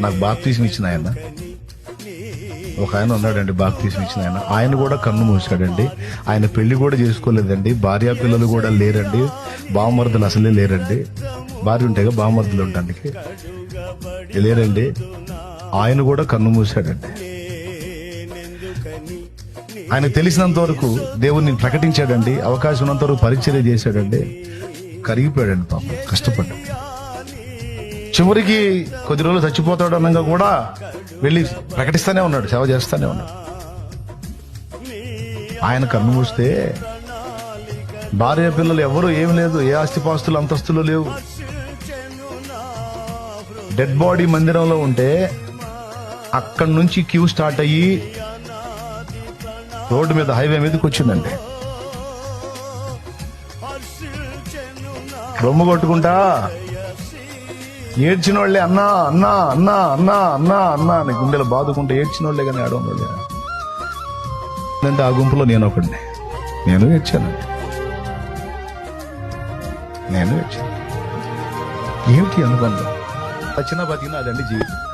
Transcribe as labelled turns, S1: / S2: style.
S1: నాకు బాప్తీసం ఇచ్చిన ఆయన. ఒక ఆయన ఉన్నాడండి బాప్తీసం ఇచ్చిన ఆయన. ఆయన కూడా కన్ను మూసాడండి ఆయన పెళ్ళి కూడా చేసుకోలేదండి. భార్య పిల్లలు కూడా లేరండి. బావమరుదులు అసలే లేరండి. భార్య ఉంటాయిగా బావమరుదులు ఉండడానికి. లేరండి. ఆయన కూడా కన్ను మూసాడండి ఆయన తెలిసినంత వరకు దేవుణ్ణి ప్రకటించాడండి. అవకాశం ఉన్నంత వరకు పరిచర్య చేశాడండి. కరిగిపోయాడండి పాపం. కష్టపడ్డాడు. చివరికి కొద్ది రోజులు చచ్చిపోతాడు అనగా కూడా వెళ్ళి ప్రకటిస్తానే ఉన్నాడు సేవ చేస్తానే ఉన్నాడు. ఆయన కన్ను మూస్తే భార్య పిల్లలు ఎవరు ఏం లేదు ఏ ఆస్తిపాస్తులు అంతస్తులు లేవు. డెడ్ బాడీ మందిరంలో ఉంటే అక్కడి నుంచి క్యూ స్టార్ట్ అయ్యి రోడ్డు మీద హైవే మీదకి వచ్చిందండి. రొమ్ము కొట్టుకుంటా ఏడ్చిన వాళ్ళే అన్నా అన్నా అన్నా అన్నా అన్నా అన్నా అని గుండెలు బాదుకుంటే ఏడ్చిన వాళ్ళే కానీ ఆడవాళ్ళే. అంటే ఆ గుంపులో నేను ఒకడిని. నేను ఏడ్చాను. నేను ఏడ్చాను. ఏమిటి అనుబంధం? వచ్చిన బతికిన అదండి జీవితం.